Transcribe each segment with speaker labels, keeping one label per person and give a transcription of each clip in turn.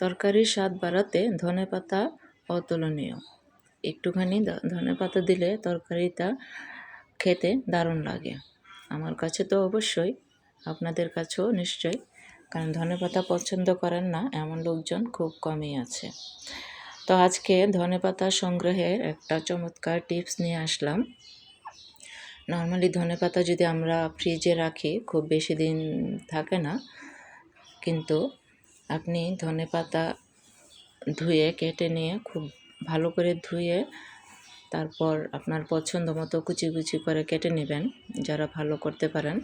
Speaker 1: তরকারির স্বাদ বাড়াতে ধনে পাতা অতুলনীয়। একটুখানি ধনে পাতা দিলে তরকারিটা খেতে দারুণ লাগে। আমার কাছে তো অবশ্যই, আপনাদের কাছেও নিশ্চয়ই, কারণ ধনে পাতা পছন্দ করেন না এমন লোকজন খুব কমই আছে। তো আজকে ধনে পাতা সংগ্রহের একটা চমৎকার টিপস নিয়ে আসলাম। নর্মালি ধনে পাতা যদি আমরা ফ্রিজে রাখি, খুব বেশি দিন থাকে না, কিন্তু আপনি ধনে পাতা ধুয়ে কেটে নিয়ে খুব ভালো করে ধুয়ে তারপর আপনার পছন্দ মতো কুচি কুচি করে কেটে নেবেন, যারা ভালো করতে পারেন।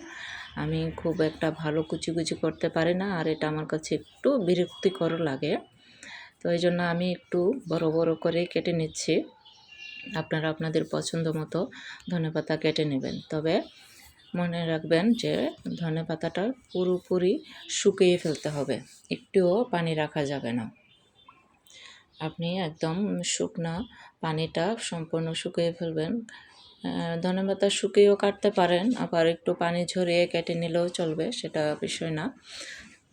Speaker 1: আমি খুব একটা ভালো কুচি কুচি করতে পারি না, আর এটা আমার কাছে একটু বিরক্তিকর লাগে। তো এই জন্য আমি একটু বড় বড় করে কেটে নিচ্ছি। আপনারা আপনাদের পছন্দ মতো ধনে পাতা কেটে নেবেন। তবে মনে রাখবেন যে ধনে পাতাটা পুরোপুরি শুকিয়ে ফেলতে হবে, একটুও পানি রাখা যাবে না। আপনি একদম শুকনা পানিটা সম্পূর্ণ শুকিয়ে ফেলবেন। ধনে পাতা শুকিয়েও কাটতে পারেন, আবার একটু পানি ঝরিয়ে কেটে নিলেও চলবে, সেটা বিষয় না।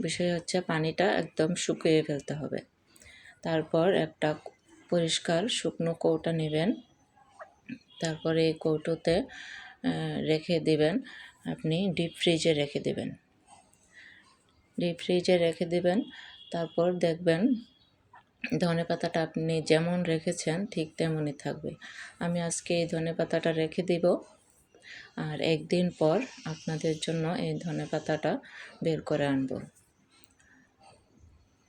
Speaker 1: বিষয় হচ্ছে পানিটা একদম শুকিয়ে ফেলতে হবে। তারপর একটা পরিষ্কার শুকনো কৌটা নেবেন। তারপরে এই কৌটোতে রেখে দিবেন। আপনি ডিপ ফ্রিজে রেখে দেবেন। ডিপ ফ্রিজে রেখে দেবেন। তারপর দেখবেন ধনে পাতাটা আপনি যেমন রেখেছেন ঠিক তেমনই থাকবে। আমি আজকে এই ধনে পাতাটা রেখে দিব। আর একদিন পর আপনাদের জন্য এই ধনে পাতাটা বের করে আনব।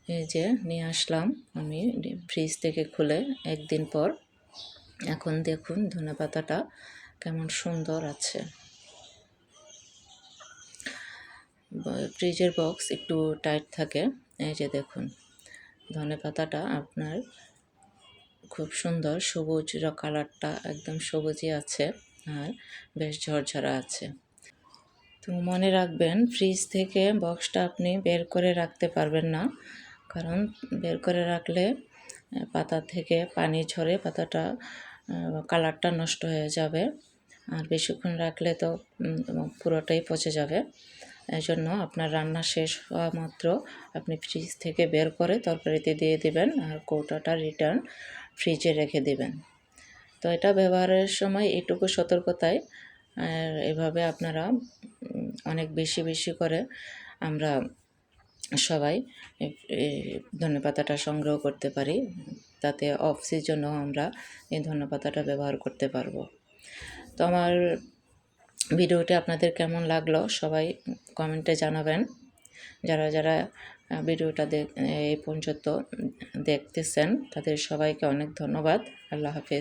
Speaker 1: এই যে নিয়ে আসলাম আমি ফ্রিজ থেকে খুলে একদিন পর। এখন দেখুন ধনে পাতাটা কেমন সুন্দর আছে। ফ্রিজের বক্স একটু টাইট থাকে। এই যে দেখুন, ধনে পাতাটা আপনার খুব সুন্দর সবুজ কালারটা একদম সবুজই আছে আর বেশ ঝরঝরা আছে। তো মনে রাখবেন ফ্রিজ থেকে বক্সটা আপনি বের করে রাখতে পারবেন না। কারণ বের করে রাখলে, পাতা থেকে পানি ঝরে পাতাটা কালারটা নষ্ট হয়ে যাবে। আর বেশিক্ষণ রাখলে তো পুরোটাই পচে যাবে। এই জন্য আপনার রান্না শেষ হওয়া মাত্র আপনি ফ্রিজ থেকে বের করে তরকারিতে দিয়ে দিবেন আর কৌটাটা রিটার্ন ফ্রিজে রেখে দিবেন। তো এটা ব্যবহারের সময় এটুকু সতর্কতায় এভাবে আপনারা অনেক বেশি বেশি করে আমরা সবাই ধনে পাতাটা সংগ্রহ করতে পারি। তাতে অফ সিজনেও আমরা এই ধনে পাতাটা ব্যবহার করতে পারব। তো আমার ভিডিওটি আপনাদের কেমন লাগল সবাই কমেন্টে জানাবেন। যারা যারা ভিডিওটা দেখ এই পর্যন্ত দেখতেছেন, তাদের সবাইকে অনেক ধন্যবাদ। আল্লাহ হাফেজ।